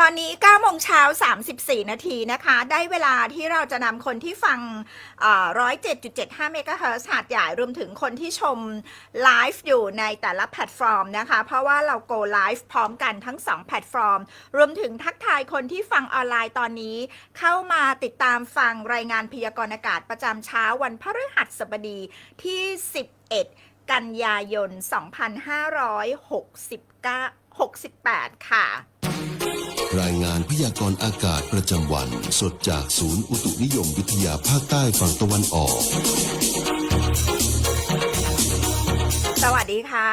ตอนนี้9โมงเช้า 34 นาทีนะคะ ได้เวลาที่เราจะนำคนที่ฟัง 107.75 เมกะเฮิรตซ์หาดใหญ่รวมถึงคนที่ชมไลฟ์อยู่ในแต่ละแพลตฟอร์มนะคะ เพราะว่าเราโกไลฟ์พร้อมกันทั้ง 2 แพลตฟอร์ม รวมถึงทักทายคนที่ฟังออนไลน์ตอนนี้ เข้ามาติดตามฟังรายงานพยากรณ์อากาศประจำเช้าวันพฤหัสบดีที่ 11 กันยายน 2569 68 ค่ะ รายงานพยากรณ์อากาศประจำวัน สดจากศูนย์อุตุนิยมวิทยาภาคใต้ฝั่งตะวันออก สวัสดีค่ะ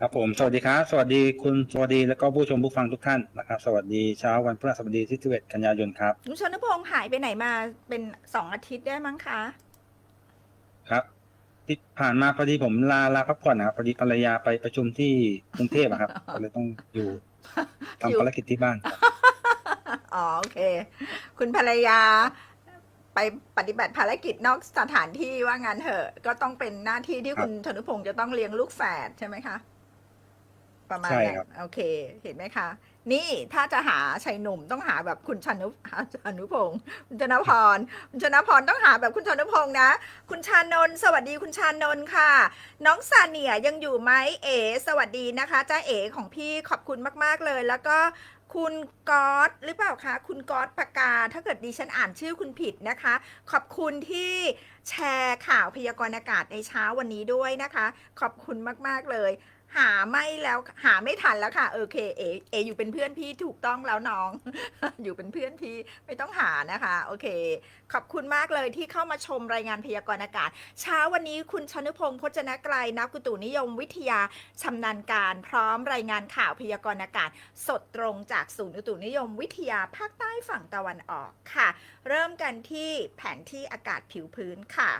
ครับผม สวัสดีครับ สวัสดีคุณสวัสดีแล้วก็ผู้ชมผู้ฟังทุกท่านนะครับ สวัสดีเช้าวันพฤหัสบดีที่11กันยายนครับคุณชนพงษ์หายไปไหนมาเป็นสองอาทิตย์ได้มั้งคะ ครับ ที่ผ่านมาพอดีผมลาลาพักผ่อนนะครับพอดีภรรยาไปประชุมที่กรุงเทพอะครับก็เลยต้องอยู่อยู่ทำภารกิจที่บ้านครับอ๋อโอเค คุณภรรยาไปปฏิบัติภารกิจนอกสถานที่ว่างานเถอะ ก็ต้องเป็นหน้าที่ที่ครับคุณชนุพงษ์จะต้องเลี้ยงลูกแฝดใช่ไหมคะ ประมาณใช่นั้นครับ โอเค เห็นไหมคะ นี่ถ้าจะหาชายหนุ่มต้องหาแบบคุณชนุชนุพงษ์คุณชนพรคุณชนพรต้องหาแบบคุณชนุพงษ์นะ คุณชานนท์สวัสดีคุณชานนท์ค่ะ น้องซาเนียยังอยู่ไหมเอ๋สวัสดีนะคะจ้าเอ๋ของพี่ขอบคุณมากๆเลย แล้วก็คุณก๊อตหรือเปล่าคะ คุณก๊อตปากา ถ้าเกิดดิฉันอ่านชื่อคุณผิดนะคะ ขอบคุณที่แชร์ข่าวพยากรณ์อากาศในเช้าวันนี้ด้วยนะคะ ขอบคุณมากๆเลย หาไม่แล้วหาไม่ทันแล้วค่ะโอเคเอเออยู่เป็นเพื่อนพี่ถูกต้องแล้วน้อง อยู่เป็นเพื่อนพี่ไม่ต้องหานะคะโอเค ขอบคุณมากเลยที่เข้ามาชมรายงานพยากรณ์อากาศ เช้าวันนี้คุณชนุพงศ์พจนไกรนักกุตุนิยมวิทยาชำนาญการพร้อมรายงานข่าวพยากรณ์อากาศ สดตรงจากศูนย์อุตุนิยมวิทยาภาคใต้ฝั่งตะวันออกค่ะ เริ่มกันที่แผนที่อากาศผิวพื้นค่ะ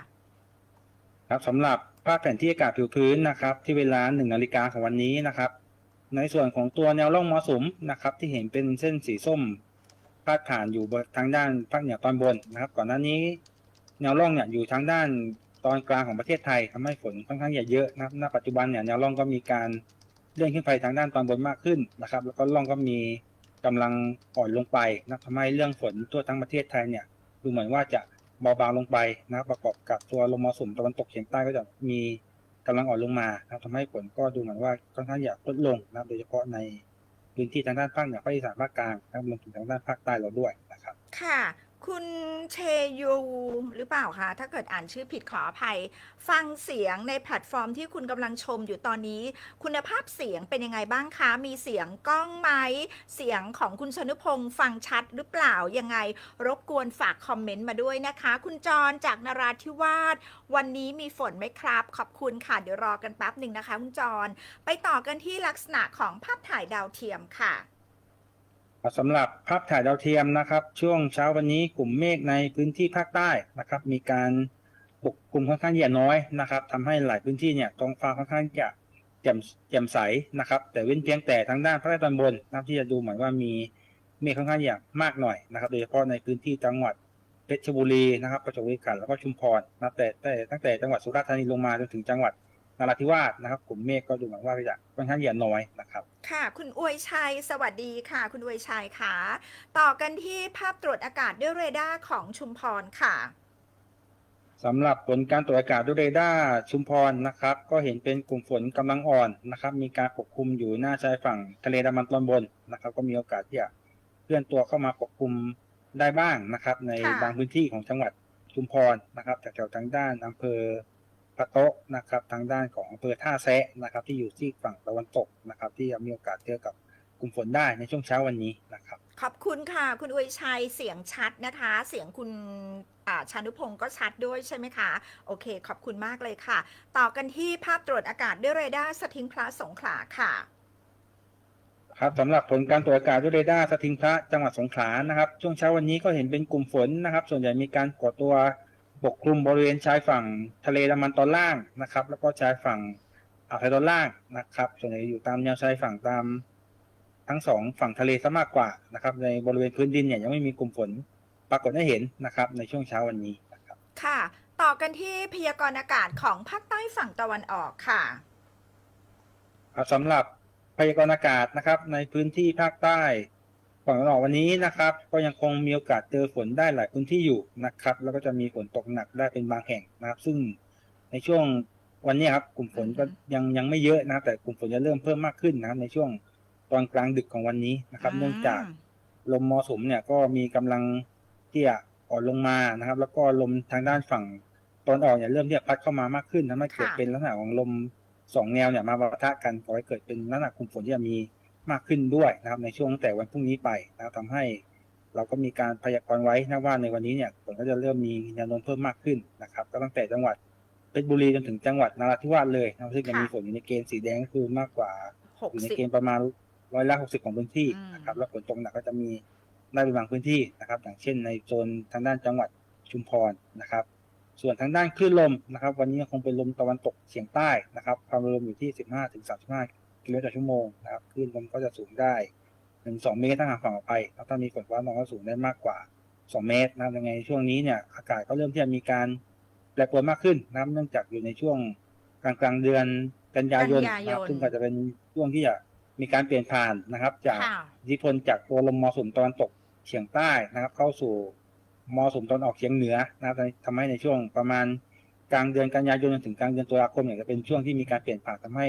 ครับสำหรับ ภาพแผนที่อากาศผิวพื้นนะครับ ที่เวลาหนึ่งนาฬิกาของวันนี้นะครับ ในส่วนของตัวแนวร่องมรสุมนะครับ ที่เห็นเป็นเส้นสีส้มพาดผ่านอยู่ทางด้านภาคเหนือตอนบนนะครับ ก่อนหน้านี้แนวร่องเนี่ยอยู่ทางด้านตอนกลางของประเทศไทยทำให้ฝนค่อนข้างเยอะนะครับ ณ ปัจจุบันเนี่ยแนวร่องก็มีการเลื่อนขึ้นไปทางด้านตอนบนมากขึ้นนะครับ แล้วก็ร่องก็มีกำลังอ่อนลงไปนะทำให้เรื่องฝนทั่วทั้งประเทศไทยเนี่ยดูเหมือนว่าจะ เบาบางลงไปนะครับประกอบกับตัวลมมรสุมตะวันตกเฉียงใต้ก็จะมีกำลังอ่อนลงมานะครับทำให้ฝนก็ดูเหมือนว่าค่อนข้างอยากลดลงนะครับโดยเฉพาะในพื้นที่ทางด้านภาคเหนือภาคอีสานภาคกลางนะครับรวมถึงทางด้านภาคใต้เราด้วยนะครับ ค่ะ คุณเชยูหรือเปล่าคะ ถ้าเกิดอ่านชื่อผิดขออภัย ฟังเสียงในแพลตฟอร์มที่คุณกำลังชมอยู่ตอนนี้ คุณภาพเสียงเป็นยังไงบ้างคะ มีเสียงกล้องไหมเสียงของคุณชนุพงศ์ฟังชัดหรือเปล่ายังไง รบกวนฝากคอมเมนต์มาด้วยนะคะ คุณจรจากนราธิวาสวันนี้มีฝนไหมครับ ขอบคุณค่ะ เดี๋ยวรอกันแป๊บหนึ่งนะคะ คุณจร ไปต่อกันที่ลักษณะของภาพถ่ายดาวเทียมค่ะ สำหรับภาพถ่ายดาวเทียมนะครับ ช่วงเช้าวันนี้กลุ่มเมฆในพื้นที่ภาคใต้นะครับ มีการปกคลุมค่อนข้างจะน้อยนะครับทำให้หลายพื้นที่เนี่ยท้องฟ้าค่อนข้างจะแจ่มแจ่มใสนะครับ แต่เว้นเพียงแต่ทางด้านภาคใต้ตอนบนนะที่จะดูเหมือนว่ามีเมฆค่อนข้างอย่างมากหน่อยนะครับโดยเฉพาะในพื้นที่จังหวัดเพชรบุรีนะครับประจวบคีรีขันธ์แล้วก็ชุมพรนะแต่แต่ตั้งแต่จังหวัดสุราษฎร์ธานีลงมาจนถึงจังหวัด นราธิวาสนะครับกลุ่มเมฆก็ดูเหมือนว่าจะค่อนข้างจะน้อยนะครับ ค่ะ คุณอวยชัย สวัสดีค่ะ คุณอวยชัยค่ะ ต่อกันที่ภาพตรวจอากาศด้วยเรดาร์ของชุมพรค่ะสำหรับผลการตรวจอากาศด้วยเรดาร์ชุมพรนะครับ ก็เห็นเป็นกลุ่มฝนกำลังอ่อนนะครับ มีการปกคลุมอยู่หน้าชายฝั่งทะเลดามันตอนบนนะครับ ก็มีโอกาสที่จะเคลื่อนตัวเข้ามาปกคลุมได้บ้างนะครับ ในค่ะบางพื้นที่ของจังหวัดชุมพรนะครับแถวๆทางด้านอำเภอ พะโตะนะครับทางด้านของอำเภอท่าแซะนะครับ ที่อยู่ที่ฝั่งตะวันตกนะครับ ที่จะมีโอกาสเจอกับกลุ่มฝนได้ในช่วงเช้าวันนี้นะครับ ขอบคุณค่ะ คุณอวยชัยเสียงชัดนะคะ เสียงคุณอ่าชานุพงศ์ก็ชัดด้วยใช่ไหมคะ โอเค ขอบคุณมากเลยค่ะ ต่อกันที่ภาพตรวจอากาศด้วยเรดาร์สถิงพระสงขลาค่ะ ครับสำหรับผลการตรวจอากาศด้วยเรดาร์สถิงพระจังหวัดสงขลานะครับ ช่วงเช้าวันนี้ก็เห็นเป็นกลุ่มฝนนะครับ ส่วนใหญ่มีการก่อตัว ปกคลุมบริเวณชายฝั่งทะเลดามันตอนล่างนะครับ แล้วก็ชายฝั่งอ่าวไทยตอนล่างนะครับ ส่วนใหญ่อยู่ตามแนวชายฝั่งตามทั้งสองฝั่งทะเลซะมากกว่านะครับ ในบริเวณพื้นดินเนี่ยยังไม่มีกลุ่มฝนปรากฏให้เห็นนะครับ ในช่วงเช้าวันนี้นะครับค่ะ ต่อกันที่พยากรณ์อากาศของภาคใต้ฝั่งตะวันออกค่ะครับสำหรับพยากรณ์อากาศนะครับ ในพื้นที่ภาคใต้ ฝั่งตะวันออกวันนี้นะครับ ก็ยังคงมีโอกาสเจอฝนได้หลายพื้นที่อยู่นะครับ แล้วก็จะมีฝนตกหนักได้เป็นบางแห่งนะครับ ซึ่งในช่วงวันนี้ครับกลุ่มฝนก็ยังยังไม่เยอะนะครับแต่กลุ่มฝนจะเริ่มเพิ่มมากขึ้นนะครับในช่วงตอนกลางดึกของวันนี้นะครับ เนื่องจากลมมรสุมเนี่ยก็มีกำลังที่จะอ่อนลงมานะครับ แล้วก็ลมทางด้านฝั่งตอนออกเนี่ยเริ่มที่จะพัดเข้ามามากขึ้นทำให้เกิดค่ะเป็นลักษณะของลมสองแนวเนี่ยมาปะทะกันก่อให้เกิดเป็นลักษณะกลุ่มฝนที่จะมี มากขึ้นด้วยนะครับ ในช่วงตั้งแต่วันพรุ่งนี้ไปนะครับทำให้เราก็มีการพยากรณ์ไว้นะว่าในวันนี้เนี่ยฝนก็จะเริ่มมีแนวโน้มเพิ่มมากขึ้นนะครับ ก็ตั้งแต่จังหวัดเพชรบุรีจนถึงจังหวัดนราธิวาสเลยนะครับซึ่งจะมีฝนอยู่ในเกณฑ์สีแดงก็คือมากกว่าหกอยู่ในสิบเกณฑ์ประมาณร้อยละหกสิบของพื้นที่อืมนะครับแล้วฝนตกหนักก็จะมีได้เป็นบางพื้นที่นะครับ อย่างเช่นในโซนทางด้านจังหวัดชุมพรนะครับ ส่วนทางด้านคลื่นลมนะครับ วันนี้ยังคงเป็นลมตะวันตกเฉียงใต้นะครับ ความเร็วลมอยู่ที่ 15ถึง35 กิโลเมตรต่อชั่วโมงนะครับคลื่นลมก็จะสูงได้ถึง2เมตรถ้าหากฝั่งออกไปแล้วถ้ามีฝนฟ้าลงก็สูงได้มากกว่า2เมตรนะครับยังไงช่วงนี้เนี่ยอากาศก็เริ่มที่จะมีการแปรปรวนมากขึ้นนะครับเนื่องจากอยู่ในช่วงกลางกลางๆเดือนกันยายนนะครับซึ่งก็จะเป็นช่วงที่จะมีการเปลี่ยนผ่านนะครับ จากค่ะอิทธิพลจากตัวลมมรสุมตะวันตกเฉียงใต้นะครับ เข้าสู่มรสุมตะวันออกเฉียงเหนือนะครับทำให้ในช่วงประมาณกลางเดือนกันยายนจนถึงกลางเดือนตุลาคมเนี่ยจะเป็นช่วงที่มีการเปลี่ยนผ่านทำให้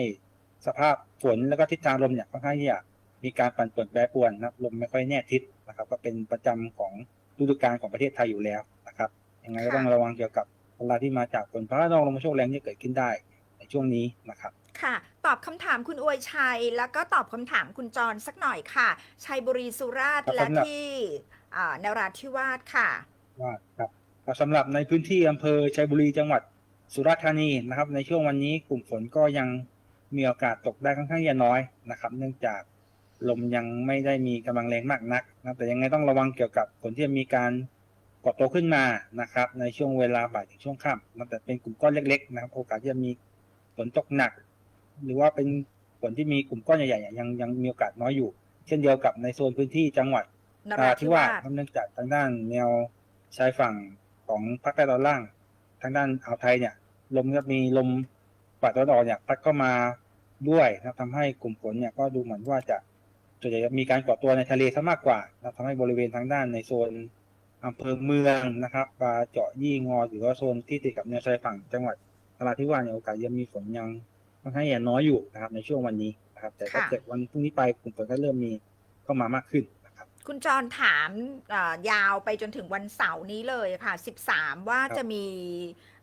สภาพฝนแล้วก็ทิศทางลมเนี่ยค่อนข้างที่จะมีการปั่นป่วนแปรปรวนนะครับลมไม่ค่อยแน่ทิศนะครับ ก็เป็นประจำของฤดูกาลของประเทศไทยอยู่แล้วนะครับยังไงก็ต้องระวังเกี่ยวกับเวลาที่มาจากฝนฟ้าร้องลมกระโชกแรงที่เกิดขึ้นได้ในช่วงนี้นะครับค่ะ ตอบคำถามคุณอวยชัย แล้วก็ตอบคำถามคุณจรสักหน่อยค่ะ ชัยบุรีสุราษฎร์ครับและสำหรับที่อ่านราธิวาสค่ะว่าครับครับสำหรับในพื้นที่อำเภอชัยบุรีจังหวัดสุราษฎร์ธานีนะครับ ในช่วงวันนี้กลุ่มฝนก็ยัง มีโอกาสตกได้ค่อนข้างจะน้อยนะครับ เนื่องจากลมยังไม่ได้มีกำลังแรงมากนักนะครับแต่ยังไงต้องระวังเกี่ยวกับฝนที่จะมีการก่อตัวขึ้นมานะครับ ในช่วงเวลาบ่ายถึงช่วงค่ำนะครับแต่เป็นกลุ่มก้อนเล็กๆนะครับโอกาสที่จะมีฝนตกหนัก หรือว่าเป็นฝนที่มีกลุ่มก้อนใหญ่ๆเนี่ยยังยังมีโอกาสน้อยอยู่ เช่นเดียวกับในโซนพื้นที่จังหวัดนนราราธิธิวาวาสสเนื่องจากทางด้านแนวชายฝั่งของภาคใต้ตอนล่าง ทางด้านอ่าวไทยเนี่ย ลมก็มีลม ฝ่ายตะวันออกเนี่ยพัดเข้ามาด้วยนะครับทำให้กลุ่มฝนเนี่ยก็ดูเหมือนว่าจะส่วนใหญ่จะมีการก่อตัวในทะเลซะมากกว่านะครับทำให้บริเวณทางด้านในโซนอำเภอเมืองนะครับปลาเจาะยี่งอหรือว่าโซนที่ติดกับแนวชายฝั่งจังหวัดนราธิวาสเนี่ยโอกาสยังมีฝนยังค่อนข้างน้อยอยู่นะครับ ในช่วงวันนี้นะครับ แต่ถ้าเกิดวันพรุ่งนี้ไปกลุ่มฝนก็เริ่มมีเข้ามามากขึ้น ครับคุณจรถามอ่ายาวไปจนถึงวันเสาร์นี้เลยค่ะ 13 ว่าครับจะมี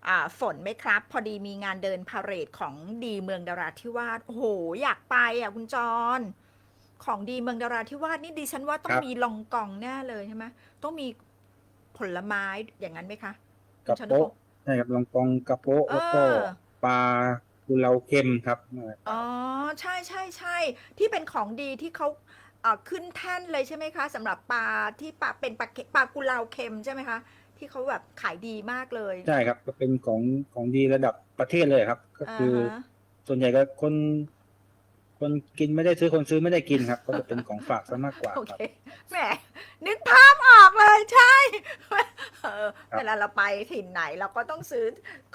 อ่าฝนไหมครับ พอดีมีงานเดินพาเหรดของดีเมืองดาราธิวาสโอ้โห อยากไปอะคุณจร ของดีเมืองดาราธิวาสนี่ดิฉันว่าต้องครับมีลองกองแน่เลยใช่ไหมต้องมีผลไม้อย่างนั้นไหมคะกระคุณชนโป๊ะพงษ์ใช่ครับลองกองกระโป๊ะเออแล้วก็ปลากุเลาเค็มครับอ๋อใช่ใช่ใช่ที่เป็นของดีที่เขาเอ่อ ขึ้นแท่นเลยใช่ไหมคะสำหรับปลาที่ปลาเป็นปลาเค็มปลากุเลาเค็มใช่ไหมคะที่เขาแบบขายดีมากเลย ใช่ครับ ก็เป็นของของดีระดับประเทศเลยครับ ก็คืออฮะ ส่วนใหญ่ก็คน คนกินไม่ได้ซื้อคนซื้อไม่ได้กินครับ ก็จะเป็นของฝากซะมากกว่าโอคเครับแหมนึกภาพออกเลยใช่เออครับ เวลาเราไปถิ่นไหนเราก็ต้องซื้อ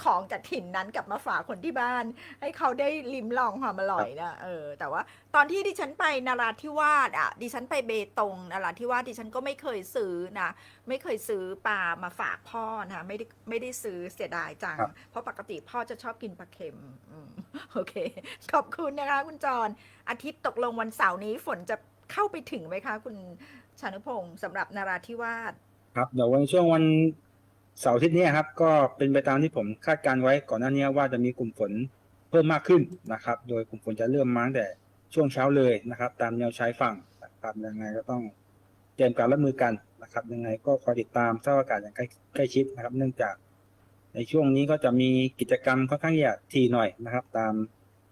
ของจากถิ่นนั้นกลับมาฝากคนที่บ้าน ให้เขาได้ลิ้มลองความอร่อยนะเออแต่ว่าตอนที่ดิฉันไปนาราธิวาสอะดิฉันไปเบตงนาราธิวาสดิฉันก็ไม่เคยซื้อนะ ไม่เคยซื้อปลามาฝากพ่อนะไม่ได้ไม่ได้ซื้อเสียดายจัง ครับ เพราะปกติพ่อจะชอบกินปลาเค็มอืม โอเค ขอบคุณนะคะ คุณจร อาทิตย์ตกลงวันเสาร์นี้ฝนจะเข้าไปถึงไหมคะ คุณชานุพงศ์สำหรับนาราธิวาสครับเดี๋ยววันช่วงวันเสาร์อาทิตย์นี้ครับ ก็เป็นไปตามที่ผมคาดการไว้ก่อนหน้านี้ว่าจะมีกลุ่มฝนเพิ่มมากขึ้นนะครับ โดยกลุ่มฝนจะเริ่มมาตั้งแต่ช่วงเช้าเลยนะครับ ตามแนวชายฝั่งนะครับยังไงก็ต้องเตรียมการรับมือกันนะครับ ยังไงก็คอยติดตามสภาพอากาศอย่างใกล้ใกล้ชิดนะครับ เนื่องจาก ในช่วงนี้ก็จะมีกิจกรรมค่อนข้างจะทีหน่อยนะครับ ตาม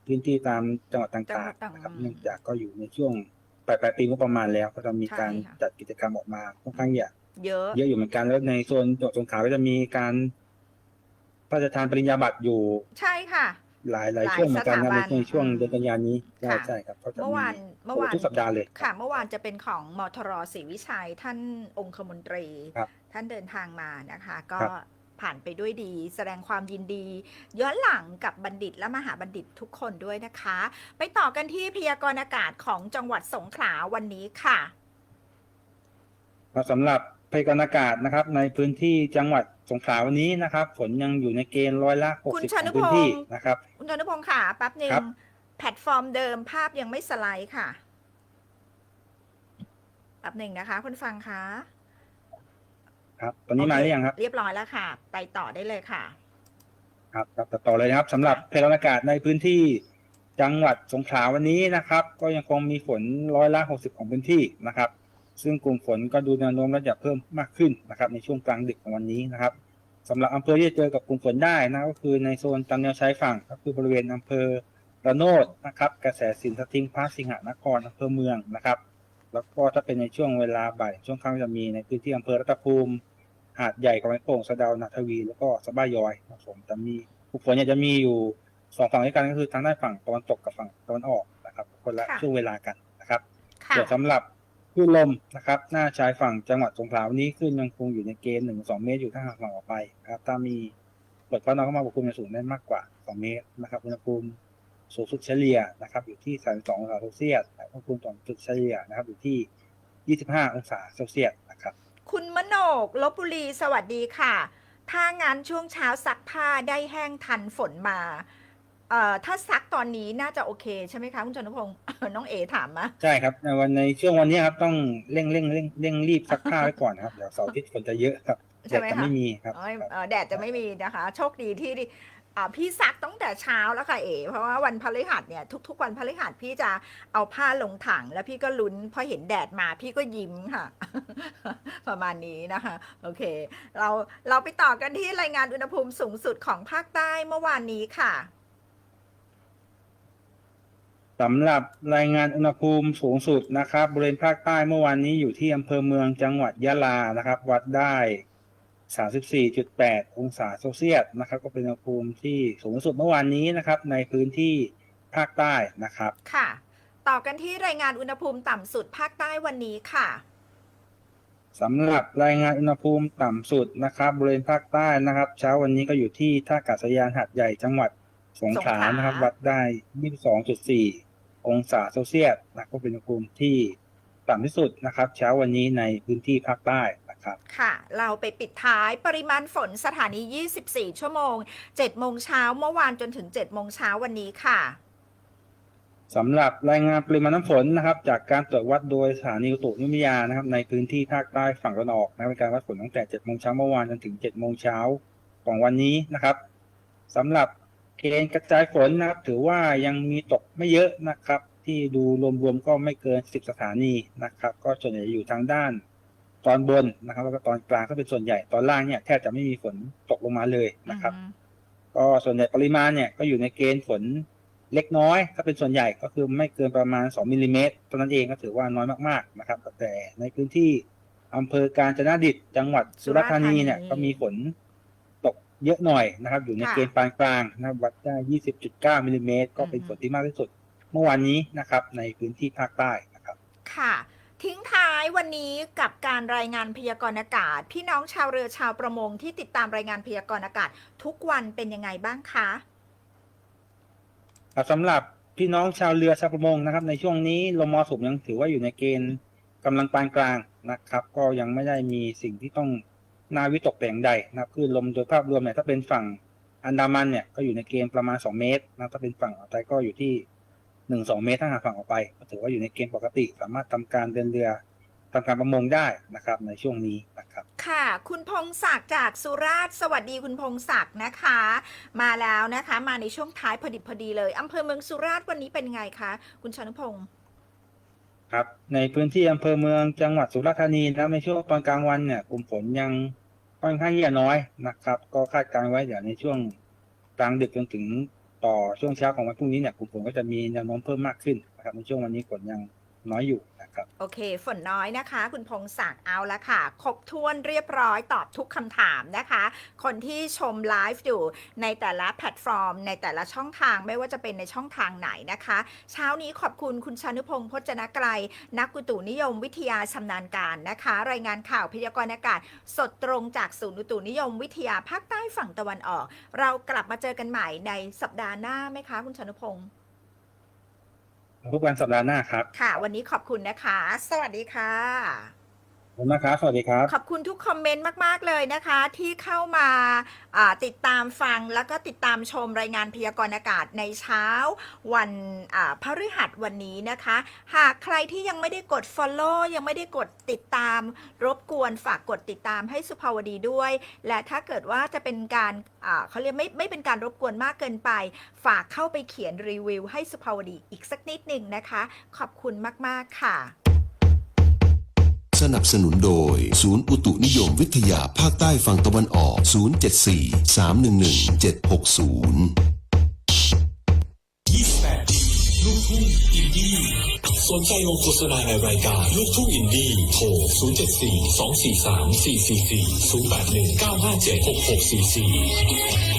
พื้นที่ตามจังหวัดจังหต่าวังดต่างๆนะครับ เนื่องจากก็อยู่ในช่วงปลายปลายปีงบประมาณแล้ว ก็จะมีการใช่ค่ะจัดกิจกรรมออกมาค่อนข้างจะเยอะเยอะอยู่เหมือนกันแล้วในโซนจังหวัดสงขลาก็จะมีการพระราชทานปริญญาบัตรอยู่ ใช่ค่ะ หลายหลายหลายช่วงเหมือนกันนะสถาบัในนในช่วงอืมเดือนกันยายนนี้ใช่ค่ะใช่ครับก็จะเมื่อวานเมื่อวานทุกสัปดาห์เลยค่ะ เมื่อวานจะเป็นของมทรศรีวิชัยท่านองคมนตรีครับท่านเดินทางมานะคะ ก็ครับ ผ่านไปด้วยดี แสดงความยินดี ย้อนหลังกับบัณฑิตและมหาบัณฑิตทุกคนด้วยนะคะ ไปต่อกันที่พยากรณ์อากาศของจังหวัดสงขลาวันนี้ค่ะครับสำหรับพยากรณ์อากาศนะครับ ในพื้นที่จังหวัดสงขลาวันนี้นะครับฝนยังอยู่ในเกณฑ์ร้อยละหกคุณสิบชของนุพงศ์พื้นที่นะครับ คุณจนุพงศ์ค่ะแป๊บหนึ่งครับแพลตฟอร์มเดิมภาพยังไม่สไลด์ค่ะแป๊บหนึ่งนะคะ คุณฟังคะ ครับ ตอนนี้มาหรือยังครับ เรียบร้อยแล้วค่ะ ไปต่อได้เลยค่ะ ครับครับต่อเลยนะครับสำหรับพยากรณ์อากาศในพื้นที่จังหวัดสงขลาวันนี้นะครับ ก็ยังคงมีฝนร้อยละหกสิบของพื้นที่นะครับ ซึ่งกลุ่มฝนก็ดูแนวโน้มว่าจะเพิ่มมากขึ้นนะครับ ในช่วงกลางดึกของวันนี้นะครับสำหรับอำเภอที่จะเจอกับกลุ่มฝนได้นะก็คือในโซนตามแนวชายฝั่ง ก็คือบริเวณอำเภอระโนดนะครับ กระแสสินสติงพระสิงหนครอำเภอเมืองนะครับ แล้วก็ถ้าเป็นในช่วงเวลาบ่ายช่วงค่ำจะมีในพื้นที่อำเภอรัตภูมิ หาดใหญ่กับไม้โป่งสะเดานาทวี แล้วก็สะบ้ายอยนะครับผมจะมีกลุ่มฝนเนี่ยจะมีอยู่สองฝั่งด้วยกันก็คือทางด้านฝั่งตะวันตกกับฝั่งตะวันออกนะครับ คนละค่ะ ช่วงเวลากันนะครับค่ะ เดี๋ยวสำหรับคลื่นลมนะครับ หน้าชายฝั่งจังหวัดสงขลาวันนี้คลื่นยังคงอยู่ในเกณฑ์หนึ่งสองเมตรอยู่ถ้าหากฝั่งออกไปนะครับถ้ามีฝนฟ้าน้องเข้ามาปกคลุมจะสูงได้มากกว่าสองเมตรนะครับอุณหภูมิสูงสุดเฉลี่ยนะครับ อยู่ที่32องศาเซลเซียสและอุณหภูมิต่ำสุดเฉลี่ยนะครับ อยู่ที่25องศาเซลเซียสนะครับ คุณมโนกลบบุรีสวัสดีค่ะ ถ้างานช่วงเช้าซักผ้าได้แห้งทันฝนมาเอ่อถ้าซักตอนนี้น่าจะโอเคใช่ไหมคะคุณจนุพงศ์ น้องเอถามมาใช่ครับในวันในช่วงวันนี้ครับต้องเร่งเร่งเร่งเร่งรีบซักผ้าไว้ก่อนนะครับเดี๋ยวเสาร์อาทิตย์ฝนจะเยอะครับแดใช่ดไหมจะคะไม่มีครับเอ้ยครับเอ่อแดดจะไม่มีนะคะ โชคดีที่อ่า พี่ซักตั้งแต่เช้าแล้วค่ะเอ๋เพราะว่าวันพฤหัสเนี่ยทุก ๆ วันพฤหัสพี่จะเอาผ้าลงถัง แล้วพี่ก็ลุ้นพอเห็นแดดมาพี่ก็ยิ้มค่ะ ประมาณนี้นะคะ โอเค เราเราไปต่อกันที่รายงานอุณหภูมิสูงสุดของภาคใต้เมื่อวานนี้ค่ะสำหรับรายงานอุณหภูมิสูงสุดนะครับบริเวณภาคใต้เมื่อวานนี้อยู่ที่อำเภอเมืองจังหวัดยะลานะครับ วัดได้ 34.8 องศาเซลเซียสนะครับ ก็เป็นอุณหภูมิที่สูงสุดเมื่อวานนี้นะครับ ในพื้นที่ภาคใต้นะครับ ค่ะ ต่อกันที่รายงานอุณหภูมิต่ำสุดภาคใต้วันนี้ค่ะสำหรับรายงานอุณหภูมิต่ำสุดนะครับบริเวณภาคใต้นะครับ เช้าวันนี้ก็อยู่ที่ท่าอากาศยานหาดใหญ่จังหวัดสงขลาสงขลานนะครับ วัดได้ 22.4 องศาเซลเซียสนะก็เป็นอุณหภูมิที่ต่ำที่สุดนะครับ เช้าวันนี้ในพื้นที่ภาคใต้นะ ครับ ค่ะ เราไปปิดท้ายปริมาณฝนสถานี 24 ชั่วโมง 7 โมงเช้าเมื่อวานจนถึง 7 โมงเช้าวันนี้ค่ะสำหรับรายงานปริมาณน้ำฝนนะครับ จากการตรวจวัดโดยสถานีอุตุนิยมวิทยานะครับ ในพื้นที่ภาคใต้ฝั่งตะวันออกนะครับเป็นการวัดฝนตั้งแต่ 7 โมงเช้าเมื่อวานจนถึง 7 โมงเช้าของวันนี้นะครับสำหรับเกณฑ์กระจายฝนนะครับ ถือว่ายังมีตกไม่เยอะนะครับ ที่ดูรวมๆก็ไม่เกิน 10 สถานีนะครับ ก็ส่วนใหญ่อยู่ทางด้าน ตอนบนนะครับ แล้วก็ตอนกลางก็เป็นส่วนใหญ่ตอนล่างเนี่ยแทบจะไม่มีฝนตกลงมาเลยนะครับอืมก็ส่วนใหญ่ปริมาณเนี่ยก็อยู่ในเกณฑ์ฝนเล็กน้อยก็เป็นส่วนใหญ่ก็คือไม่เกินประมาณ 2มิลลิเมตรเท่านั้นเองก็ถือว่าน้อยมากๆนะครับ แต่ในพื้นที่อำเภอกาญจนดิตจังหวัดสุราษฎร์ธานีเนี่ยก็มีฝนตกเยอะหน่อยนะครับ อยู่ในเกณฑ์ปานกลางนะครับวัดได้ 20.9มิลลิเมตรก็เป็นฝนที่มากที่สุด เมื่อวานนี้นะครับ ในพื้นที่ภาคใต้นะครับ ค่ะ ทิ้งท้ายวันนี้กับการรายงานพยากรณ์อากาศ พี่น้องชาวเรือชาวประมงที่ติดตามรายงานพยากรณ์อากาศ ทุกวันเป็นยังไงบ้างคะสำหรับพี่น้องชาวเรือชาวประมงนะครับ ในช่วงนี้ลมมรสุมยังถือว่าอยู่ในเกณฑ์กำลังปานกลางนะครับ ก็ยังไม่ได้มีสิ่งที่ต้องนาวิตกแต่อย่างใดนะครับคลื่นลมโดยภาพรวมเนี่ยถ้าเป็นฝั่งอันดามันเนี่ยก็อยู่ในเกณฑ์ประมาณ 2 เมตรนะถ้าเป็นฝั่งอ่าวไทยก็อยู่ที่ 1 2เมตรถ้าหากฝั่งออกไปก็ถือว่าอยู่ในเกณฑ์ปกติ สามารถทำการเดินเรือทำการประมงได้นะครับในช่วงนี้นะครับ ค่ะ คุณพงศักดิ์จากสุราษฎร์สวัสดีคุณพงศักดิ์นะคะ มาแล้วนะคะ มาในช่วงท้ายพอดิบพอดีเลยอำเภอเมืองสุราษฎร์วันนี้เป็นไงคะ คุณชนุพงศ์ครับ ในพื้นที่อำเภอเมืองจังหวัดสุราษฎร์ธานีนะครับในช่วงตอนกลางวันเนี่ยกลุ่มฝนยังค่อนข้างที่จะน้อยนะครับ ก็คาดการณ์ไว้เดี๋ยวในช่วงกลางดึกจนถึง ต่อช่วงเช้าของวันพรุ่งนี้เนี่ยกลุ่มฝนก็จะมีแนวโน้มเพิ่มมากขึ้นนะครับในช่วงวันนี้ฝนยัง น้อยอยู่นะครับ โอเค ฝนน้อยนะคะ คุณพงศักดิ์เอาละค่ะ ครบถ้วนเรียบร้อยตอบทุกคำถามนะคะ คนที่ชมไลฟ์อยู่ในแต่ละแพลตฟอร์ม ในแต่ละช่องทางไม่ว่าจะเป็นในช่องทางไหนนะคะ เช้านี้ขอบคุณคุณชานุพงศ์พจนไกรนักอุตุนิยมวิทยาชำนาญการนะคะ รายงานข่าวพยากรณ์อากาศ สดตรงจากศูนย์อุตุนิยมวิทยาภาคใต้ฝั่งตะวันออก เรากลับมาเจอกันใหม่ในสัปดาห์หน้าไหมคะ คุณชานุพงศ์ ทุกวันสัปดาห์หน้าครับ ค่ะ วันนี้ขอบคุณนะคะ สวัสดีค่ะ คุณนะครับ สวัสดีครับ ขอบคุณทุกคอมเมนต์มาก ๆ เลยนะคะ ที่เข้ามาอ่าติดตามฟังแล้วก็ติดตามชมรายงานพยากรณ์อากาศในเช้าวันอ่าพฤหัสวันนี้นะคะ หากใครที่ยังไม่ได้กด Follow ยังไม่ได้กดติดตาม รบกวนฝากกดติดตามให้สุภาวดีด้วย และถ้าเกิดว่าจะเป็นการอ่าเขาเรียกไม่ไม่เป็นการรบกวนมากเกินไป ฝากเข้าไปเขียนรีวิวให้สุภาวดีอีกสักนิดหนึ่งนะคะ ขอบคุณมาก ๆ ค่ะ สนับสนุนโดย ศูนย์อุตุนิยมวิทยาภาคใต้ฝั่งตะวันออก 074 311 760 28ลูกทุ่งอินดี้สนใจลงโฆษณาในรายการลูกทุ่งอินดี้โทร 074 243 444 081 957 6644